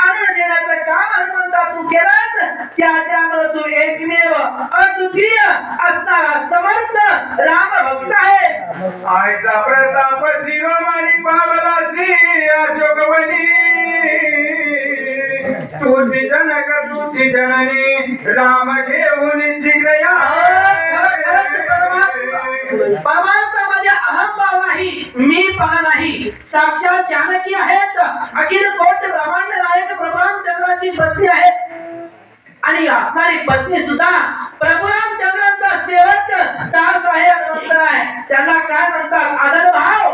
आनंद देण्याचं काम हनुमंता तू केलास त्याच्यामुळे तू एकमेव अद्वितीय असणारा समर्थ राम भक्त आहेस. आयचा प्रताप शिरोमणी पावलासी अशोकवनी. तुझी जनक तुझी जननी राम घेऊन शिकया या परमार्थामध्ये अहंभाव नाही मी पणा नाही साक्षात जानकी आहेत. अखिल कोट ब्रह्मांड नायक प्रभुरामचंद्राची पत्नी आहेत. आणि असणारी पत्नी सुद्धा प्रभुरामचंद्रांचा सेवक दास आहे हनुमंत आहे. त्यांना काय म्हणतात? आदर भाव.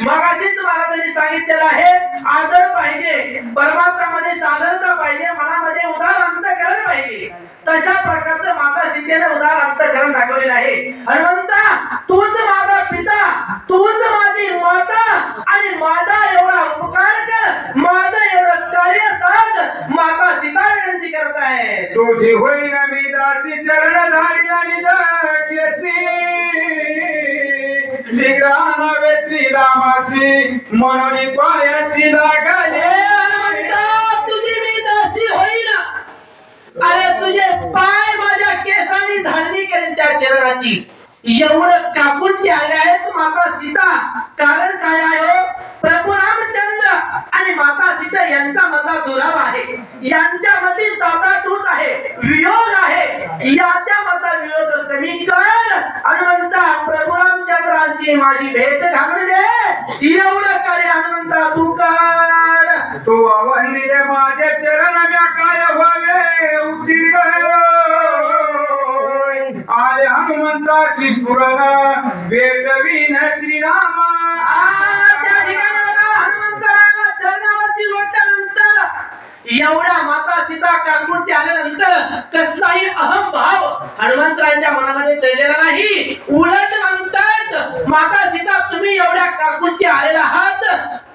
मगाशीच महाराजांनी सांगितलेलं आहे आदर पाहिजे. परमार्थामध्ये साधनता पाहिजे. मनामध्ये उदार अंतकरण पाहिजे. तशा प्रकारचं माता सीतेने उदार अंतकरण दाखवलेलं आहे हनुमंता तूच माझा पिता तूच माझी माता आणि माझा एवढा उपकार कर माझं एवढं कार्य साध माता सीता विनंती करत आहे तुझी होईन मी दासी चरण झाली आणि केसी शीघ्र आणावे श्रीरामासी म्हणून पायाशी लागले. तुझी मी दासी होईन. अरे तुझे पाय माझ्या केसांनी झाडणी करेन त्या चरणाची. एवढं कापून ते आले आहेत माता सीता. कारण काय आहे हो? प्रभू रामचंद्र आणि सीता यांचा मधला दुरावा आहे. यांच्यामधील ताटातूट आहे वियोग आहे. याच्या मधला वियोग कमी कर हनुमंता प्रभू रामचंद्रांची माझी भेट घालून दे. एवढं कार्य हनुमंता तू कर. तू अवंदिले माझे चरण काय व्हावे? उत्तीर्ण आले हनुमंता शिस्पुरण भेटवीन श्रीरामा. एवढ्या माता सीता काकूरती आल्यानंतर कसलाही अहम भाव हनुमंतराच्या मनामध्ये चढलेला नाही. उलट म्हणतात माता सीता तुम्ही एवढ्या काकूरती आलेला आहात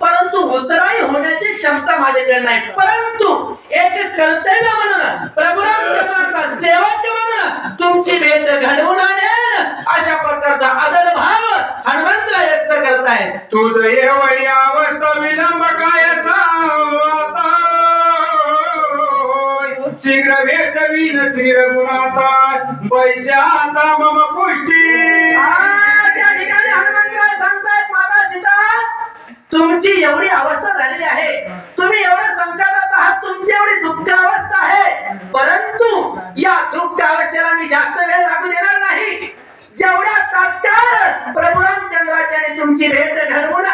परंतु होतराई होण्याची क्षमता माझ्याकडे नाही. परंतु एक कर्तव्य म्हणून प्रभुरामचंद्राचा सेवक म्हणून तुमची भेट घडवून आणेल. अशा प्रकारचा आदर भाव हनुमंतराय व्यक्त करतायत तुझ एवढी अवस्था विलंब काय शीघ्र भेट विन श्री रघुनाथा वैशाता मम पुष्टी. तुमची एवढी अवस्था झालेली आहे. तुम्ही एवढ्या संकटात आहात तुमची एवढी दुःख अवस्था आहे. परंतु या दुःख अवस्थेला मी जास्त वेळ लागू देणार नाही. जेवढ्या तात्काळ प्रभुरामचंद्राच्या तुमची भेट घडवून